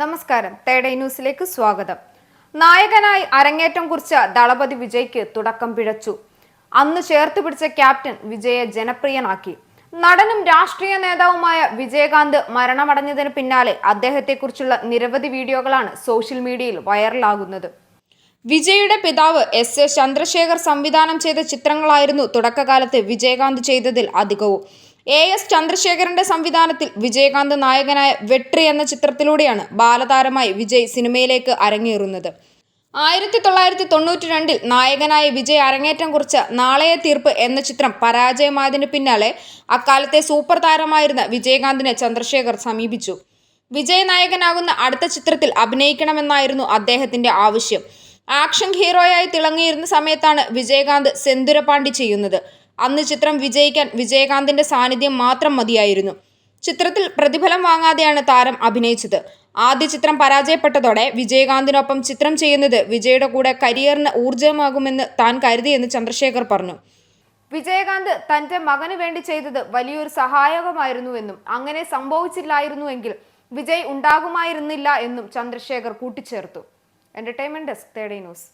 നമസ്കാരം. തേടൈ ന്യൂസിലേക്ക് സ്വാഗതം. നായകനായി അരങ്ങേറ്റം കുറിച്ച ദളപതി വിജയ്ക്ക് തുടക്കം പിഴച്ചു. അന്ന് ചേർത്ത് പിടിച്ച ക്യാപ്റ്റൻ വിജയെ ജനപ്രിയനാക്കി. നടനും രാഷ്ട്രീയ നേതാവുമായ വിജയകാന്ത് മരണമടഞ്ഞതിന് പിന്നാലെ അദ്ദേഹത്തെക്കുറിച്ചുള്ള നിരവധി വീഡിയോകളാണ് സോഷ്യൽ മീഡിയയിൽ വൈറലാകുന്നത്. വിജയുടെ പിതാവ് എസ് എ ചന്ദ്രശേഖർ സംവിധാനം ചെയ്ത ചിത്രങ്ങളായിരുന്നു തുടക്കകാലത്ത് വിജയകാന്ത് ചെയ്തതിൽ അധികവും. എ എസ് ചന്ദ്രശേഖരന്റെ സംവിധാനത്തിൽ വിജയകാന്ത് നായകനായ വെട്രി എന്ന ചിത്രത്തിലൂടെയാണ് ബാലതാരമായി വിജയ് സിനിമയിലേക്ക് അരങ്ങേറുന്നത്. ആയിരത്തി തൊള്ളായിരത്തി തൊണ്ണൂറ്റി രണ്ടിൽ നായകനായ വിജയ് അരങ്ങേറ്റം കുറിച്ച നാളെയ തീർപ്പ് എന്ന ചിത്രം പരാജയമായതിനു പിന്നാലെ അക്കാലത്തെ സൂപ്പർ താരമായിരുന്ന വിജയകാന്തിനെ ചന്ദ്രശേഖർ സമീപിച്ചു. വിജയ് നായകനാകുന്ന അടുത്ത ചിത്രത്തിൽ അഭിനയിക്കണമെന്നായിരുന്നു അദ്ദേഹത്തിന്റെ ആവശ്യം. ആക്ഷൻ ഹീറോയായി തിളങ്ങിയിരുന്ന സമയത്താണ് വിജയകാന്ത് സെന്തുരപാണ്ടി ചെയ്യുന്നത്. അന്ന് ചിത്രം വിജയിക്കാൻ വിജയകാന്തിന്റെ സാന്നിധ്യം മാത്രം മതിയായിരുന്നു. ചിത്രത്തിൽ പ്രതിഫലം വാങ്ങാതെയാണ് താരം അഭിനയിച്ചത്. ആദ്യ ചിത്രം പരാജയപ്പെട്ടതോടെ വിജയകാന്തിനൊപ്പം ചിത്രം ചെയ്യുന്നത് വിജയുടെ കൂടെ കരിയറിന് ഊർജമാകുമെന്ന് താൻ കരുതിയെന്ന് ചന്ദ്രശേഖർ പറഞ്ഞു. വിജയകാന്ത് തന്റെ മകന് വേണ്ടി ചെയ്തത് വലിയൊരു സഹായകമായിരുന്നുവെന്നും അങ്ങനെ സംഭവിച്ചില്ലായിരുന്നുവെങ്കിൽ വിജയ് ഉണ്ടാകുമായിരുന്നില്ല എന്നും ചന്ദ്രശേഖർ കൂട്ടിച്ചേർത്തു. Entertainment desk തേർഡേ news